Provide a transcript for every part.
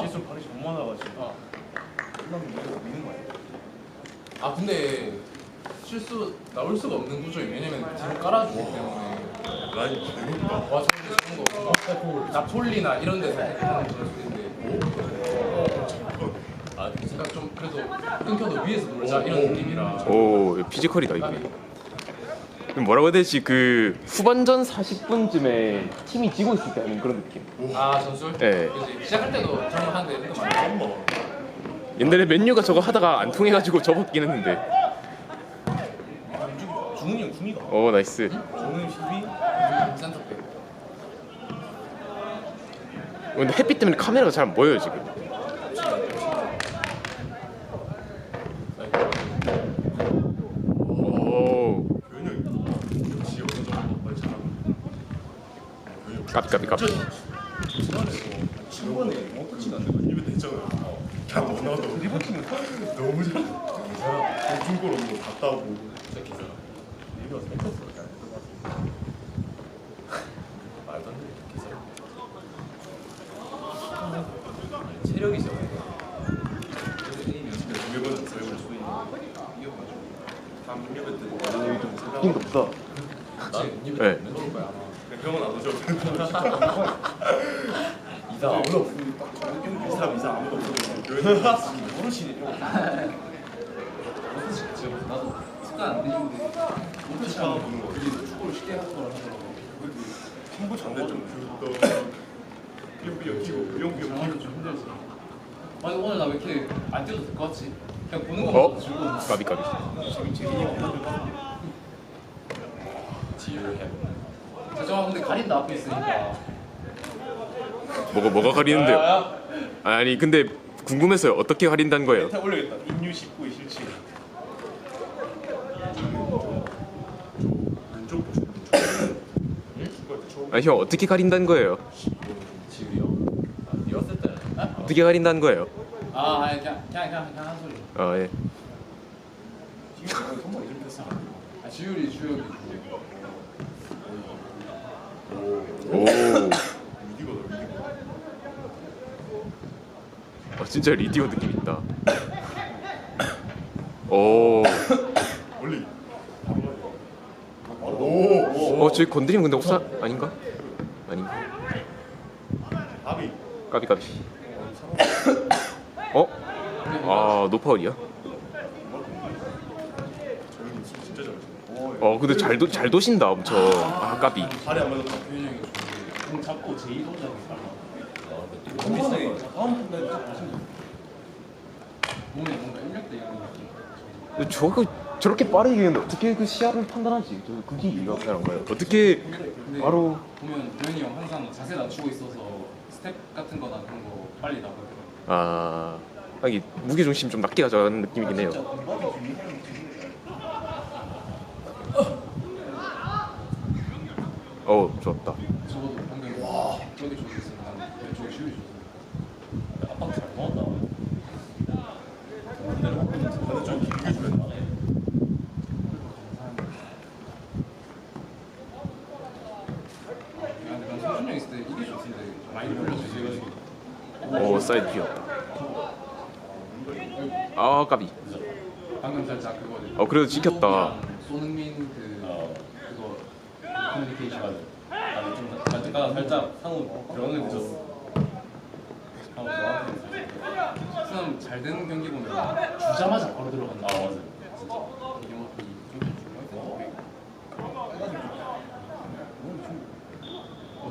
실수 발이 정말 많아가지고 어. 끝나면 이거 미는 거야. 아 근데 실수 나올 수가 없는 구조예요. 왜냐면 뒤로 깔아주기 때문에. 라인 그러니까 와 저런 거 저런 거 나폴리나 이런 데서 하는 그런 수인데. 아 그러니까 좀 그래도 끊겨도 위에서 놀자 이런 느낌이라. 오 피지컬이다 이게. 뭐라고 해야 되지 그 후반전 40분쯤에 팀이 지고 있을 때 하는 그런 느낌. 아 전술? 예. 그지 시작할 때도 저런 거 하는데 이거 많이 옛날에 맨유가 저거 하다가 안 통해가지고 접었긴 했는데. 중훈이 형 중이가 오 나이스. 중훈 12 센터백. 근데 햇빛 때문에 카메라가 잘 안 보여요 지금. 오 교현이 형이 역시 여기서 좀 빨리 잘하고 교현이 형 까비 까비 까비. 지난해도 친구한테 뭐 터치가 안 되고 입에 대잖아요 그냥 뭐 나도 리버킹은 너무 잘해 이 사람 중고로 뭐 갔다 오고 진짜 기사. 리버가 뺏겼어 그냥 체력이 죠 생각 힘도 없어. 나는 입에 네. 네. 병원 안 오셔도 이사 아무도 없으니 딱 저녁 경기 이 사람 이사 아무도 형 모르시네 나도 습관 안 되는데 차 보는 거 축구를 쉽게 하는 거라 하더라고. 친구 전에 좀 삐용삐용 키고 삐용삐용 장난도 키고 좀 힘들지. 아니 오늘 나 왜 이렇게 안 뛰어도 될 것 같지? 그냥 보는 어? 것만 즐거운 까비 까비. 지금 재민이 없는 지유해. 잠깐만 근데 가린다 앞에 있으니까. 뭐가 뭐가 가리는데요? 야, 아니 근데 궁금해서요. 어떻게 가린다는 거예요? 멘탈 올려야겠다 인류 19의 실체 왼쪽 보시면 아니 형 어떻게 가린다는 거예요? 지유요? 아, 뛰었을 때. 어떻게 가린다는 거예요? 아, 아니 그냥 그냥 그냥 그냥 한 소리. 아 예. 지금 선물 이름 됐어 아, 지율이 주역이 오. 아, 진짜 리디오 느낌 있다. 오. 원리 오어 저기 건드리면 근데 옵사 아닌가? 아닌가? 아비 까비 까비. 어? 아 노파울이야? 저는 술 진짜 잘하시네 어 근데 잘, 도, 잘 도신다 엄청. 아 까비. 발이 안 맞았다 공 잡고 제2 동작이 다음 분들 딱 하시면 몸에 뭔가 인력대 이런 느낌. 저거 저렇게 빠르게 근데 어떻게 그 시야를 판단하지? 저 그게 이해가 잘안 가요. 어떻게 근데 바로 보면 도현이 형 항상 자세 낮추고 있어서 스텝 같은 거나 그런 거 빨리 나가더라고. 아 하긴 무게 중심 좀 낮게 가져가는 느낌이긴 해요. 어 좋았다. 적어도 방금 와 저기 왼쪽에 슛이 잘 넣었다. 좀 길게 형 있을 때 이게 좋던데 많이. 오 사이드 귀엽다. 아 까비. 방금 살짝 그거. 어, 그래도 지켰다. 손흥민 그 커뮤니케이션. 아니 좀 잠깐 살짝 상호 들어오는 게 늦었어. 상호 수남 잘 되는 경기 보면 주자마자 바로 들어간다. 아 맞아. 진짜 이게 뭐이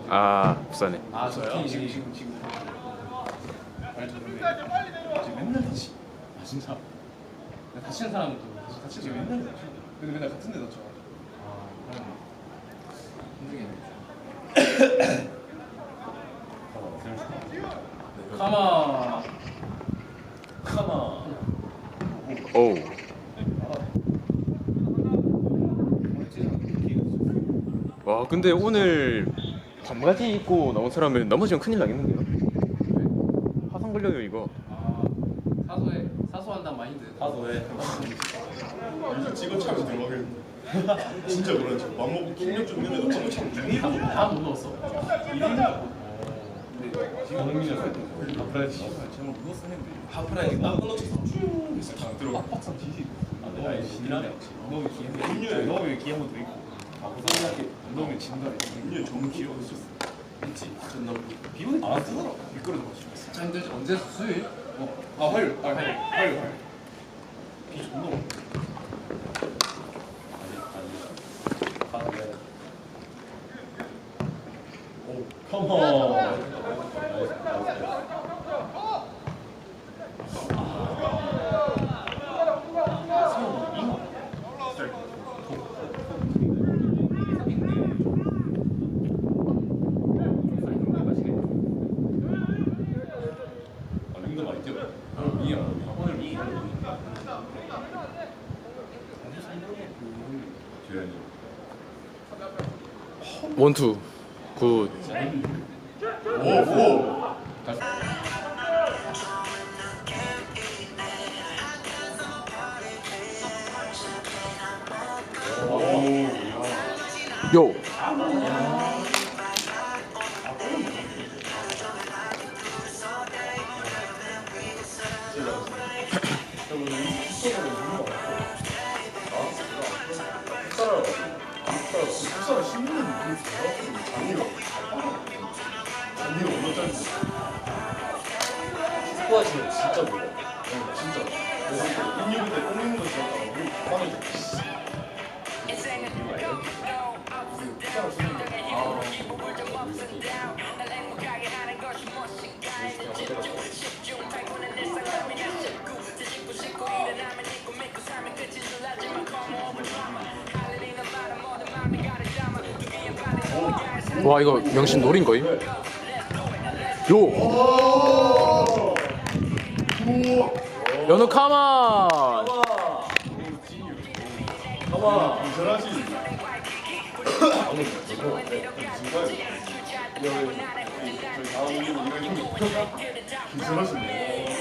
아 부산에. 아 저요? 지금 지금 지금 지금 맨날 다치 아 진짜. 다치는 사람은 또 다치지? 맨날 다치 근데 맨날 같은 데 다쳐 아 카마 카마 오. 와 근데 오늘 반바지 입고 나온 사람은 넘어지면 큰일 나겠는데요? 화상 걸려요 이거. 아 사소해 사소한단 마인드. 사소해 요즘 찍어차면서 들어가겠는데 진짜 그런지 맘 먹고 킹력 좀 있는데도 찍어차면 중이고 다못 넣었어. 이러니까 근데 동민이었어. 아프라이즈. 제목 그거 쓰는데 하프라이즈 나 끊어졌어. 쭉 해서 다 들어가 빡빡상 지지 아, 아니 신이라네. 너무 기회 너무 기회 한번더 있고 바보사하게 너무 진다 인류에 좋은 기회가 있었어 있지. 전나 비오는 안 쓰더라 미끄러져 가지고 자 힘들지 언제 수요일? 어. 아 화요일. 아 화요일. 화요일. 화요일. 비 존나 많아 아니 아니. 오 컴온 아, 링도 많이 뛰어. 이게 오늘 이 주연이. 원투 굿 오오 요! 와 이거 명신 노린 거임? 요! 연우 카만! 기절하지 기절하시네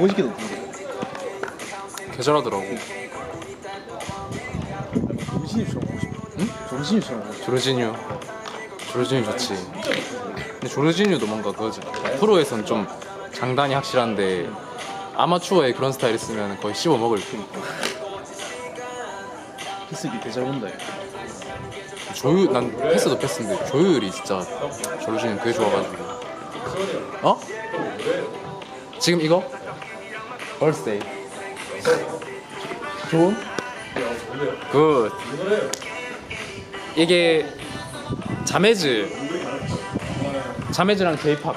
어, 개멋있게 높은데. 계절하더라고 정신이 처럼 보고 싶어. 응? 정신이 처럼 보고 싶어. 조르지뉴 조르지뉴 좋지 근데 조르지뉴도 뭔가 그거지 프로에선 좀 장단이 확실한데 아마추어에 그런 스타일 있으면 거의 씹어먹을 패스기 대잘 본다. 얘. 조율 난 패스도 패스인데 조율이 진짜 조르지뉴 그게 좋아가지고 어? 지금 이거? 벌스데이 좋은? 굿 이게 자매즈. 자매즈랑 데이팝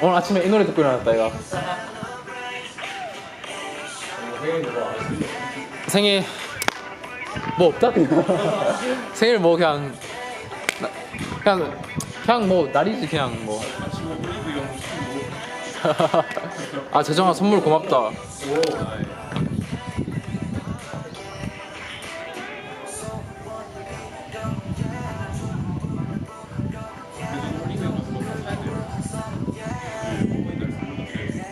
오늘 아침에 이 노래 듣고 일어났다 이거. 생일 뭐 없다? 그냥 생일 뭐 그냥 나- 그냥 그냥 뭐 날이지 그냥 뭐. 아 재정아 선물 고맙다.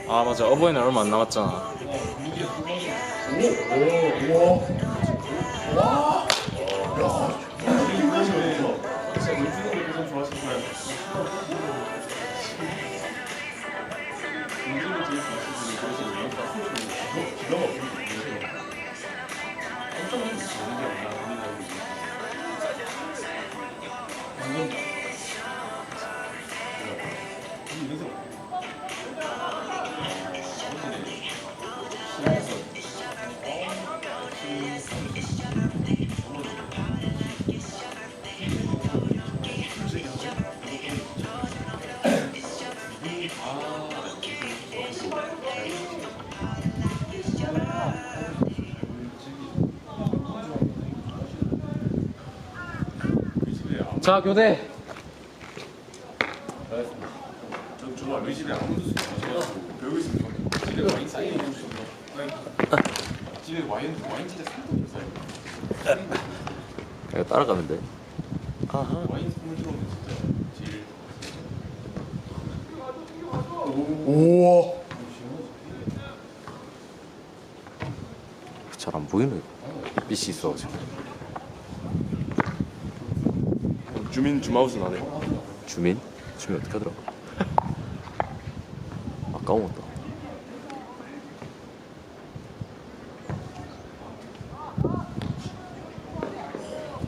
아 맞아. 어버이날 얼마 안 남았잖아 嗯。 자 교대 집에 아무도 술 마셔가지고 배우고 있으면 집에 와인 집에 와인 와인 진짜 상도 없어요. 내가 따라가면 돼. 아하. 와인 선물 들어오면 진짜 제일 우와. 잘 안 보이네. 빛이 있어가지고. 주민 줌아웃은 안 해. 주민? 주민 어떻게 하더라? 아 까먹었다.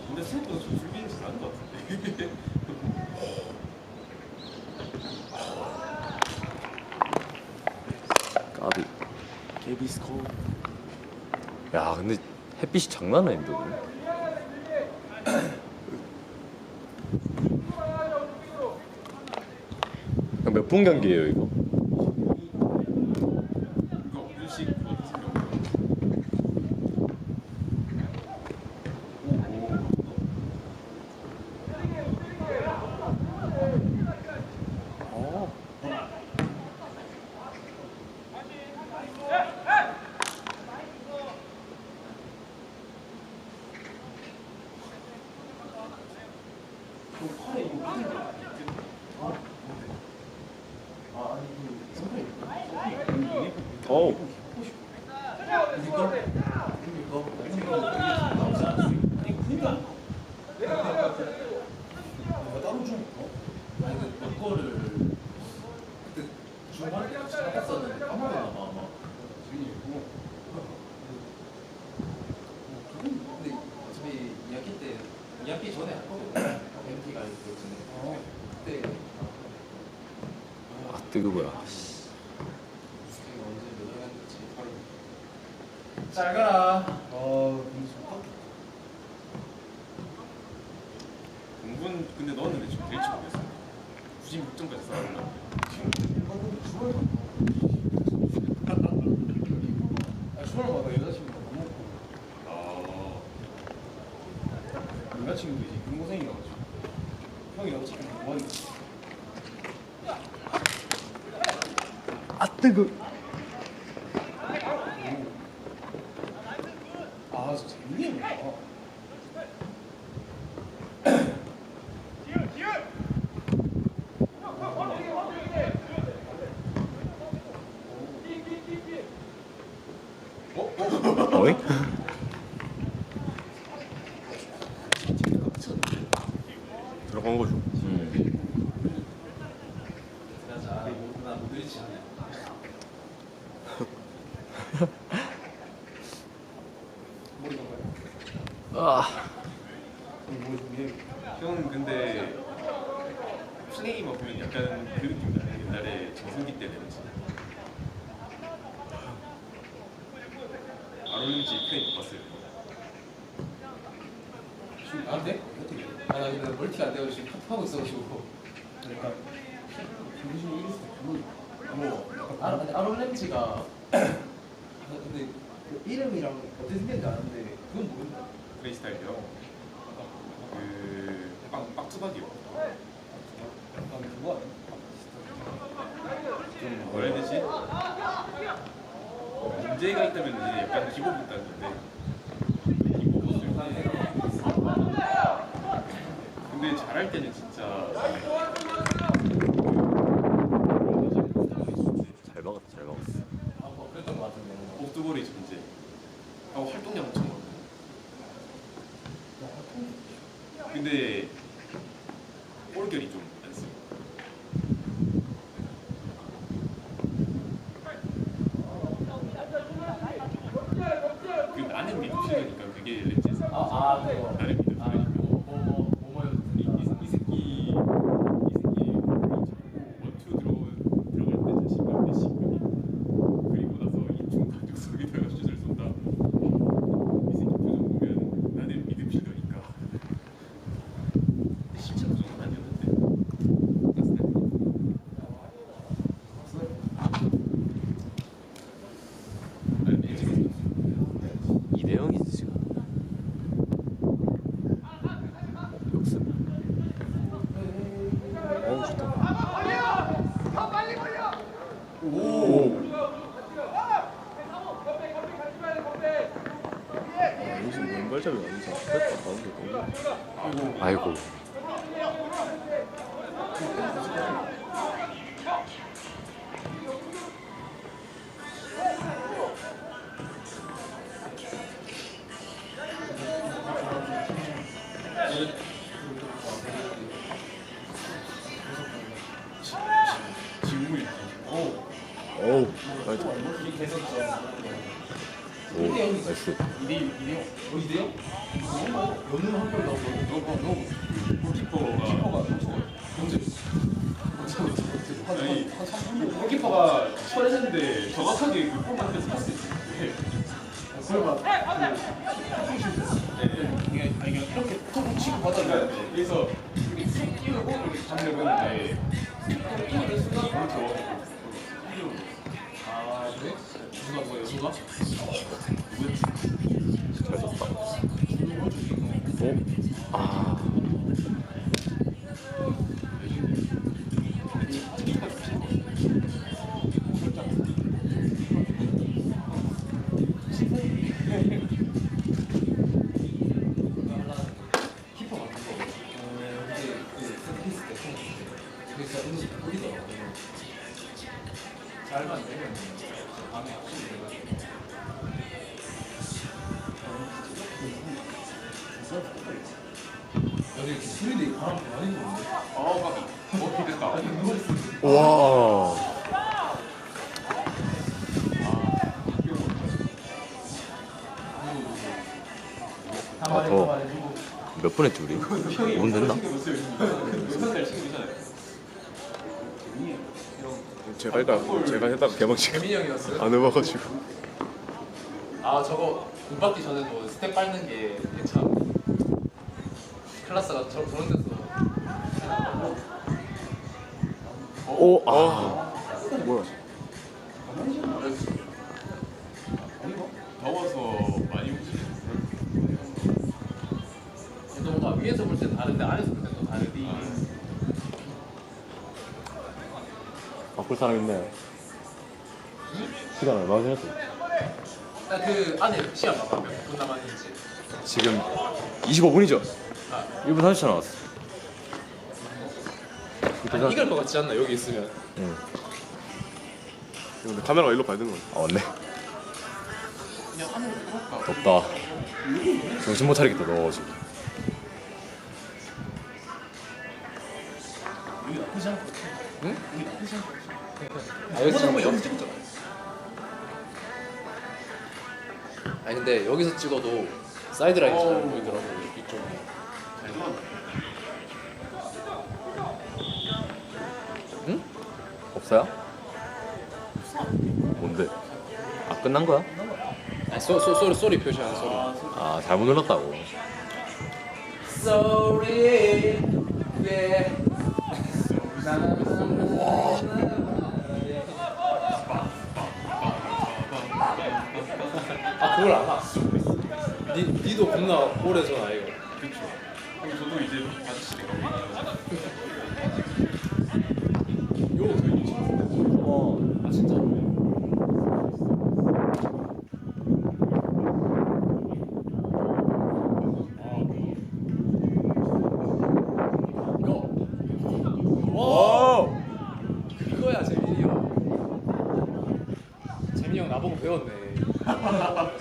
근데 생각보다 좀 줄기는 잘하는 것 같은데. 까비. 개비스코. 야 근데 햇빛이 장난 아닌데 오늘. 몇분 경기예요 이거? 이거 일식 그거 드시려고. 어우. 아니 그 거를 그때 중간에 시작했었는데 까먹었나 봐 아마 주인이고 근데 어차피 2학기 때 2학기 전에 했거든요 MT가 있었는데 그때 아 뜨거워야. 수행이 언제 몇 년했지 바로 잘 가라 어 공군 근데 너는 왜 지금 될지 모르겠어. 96점까지 쌓았나? 아, 주말마다 여자친구가 밥 먹고 아. 여자친구도 이제 공고생이라가지고 형이 어차피 뭐하니 아 뜨거. 아 진짜 재밌네 어이? 들어간 거죠. 음. 나 모델이지 머리 감아요 아. 머리 준비해 형은 근데 플레이만 보면 약간 그 느낌 나요. 옛날에 정승기 때 내렸지. 아롤린지 플레이 못 봤어요. 지금 안 돼? 어떻게 아나 근데 멀티가 안 돼가지고 지금 카톡 하고 있어가지고 그러니까 정신이 이길 수도 있고 뭐 아, 근데 아롤렌즈가 근데 그 이름이랑 어떻게 생겼는지 아는데 그건 모른다 플레이 스타일이요. 그 빡, 빡투박이요. 약간 그거 아니야? 좀 뭐라 해야 되지? 문제가 있다면 이제 약간 기본 있다는 건데 기본 보수. 근데 잘할 때는 진짜 잘 막았다 잘 막았어. 아, 뭐 그랬던 것 같은데 옥두볼의 존재. 하고 활동량 엄청 많아. 근데 골결이 좀 안 써. 그 나는 미드필더니까 그게 렌즈에서 아, 아 그거 나는 미드필더. 아 그거 뭐뭐 뭐뭐였는데 이, 이, 이 새끼 이 아, 여기서 왼발잡이 아니지? 됐다, 가운데 너무. 아이고. 어우, 나이스. 오, 나이스. 아니 누가 바람 많이 부는데? 어. 어. 와. 아, 더. 몇분 했지, 우리? 5분 됐나? 제가 일단 제가 민이 형이었어요? 안 해봐가지고. 아 저거 못 받기 전에도 스텝 밟는 게 괜찮아. 클라스가 저, 저런 데서 오, 아. 뭐야? 더워서 많이 움직였어요. 또 뭔가 위에서 볼 때 다른데 아래서 볼 때 또 다르디. 바꿀 사람 있네. 시간 얼마 지났어? 그 안에 시간 봐봐 몇분 남았는지. 지금 25분이죠? 1분 30초 남았어. 이길 것 같지 않나 여기 있으면 응. 근데 카메라가 일로 가야 되는 거야. 아, 맞네. 덥다. 정신 못 차리겠다, 너 지금. 아 여기 찍었잖아 아니 근데 여기서 찍어도 사이드 라인이 잘 보이더라고 이쪽 에 없어요? 뭔데? 아, 끝난 거야? 아니 소, 소, 소리 소리 표시하는 소리 아, 잘못 눌렀다고. Sorry, yeah. 아 그걸 알아 니, 니도 겁나 오래전 아이가 저도 이제 아저씨 요거 되게 어. 아 진짜 오! 이거야 재민이 형 재민이 형 나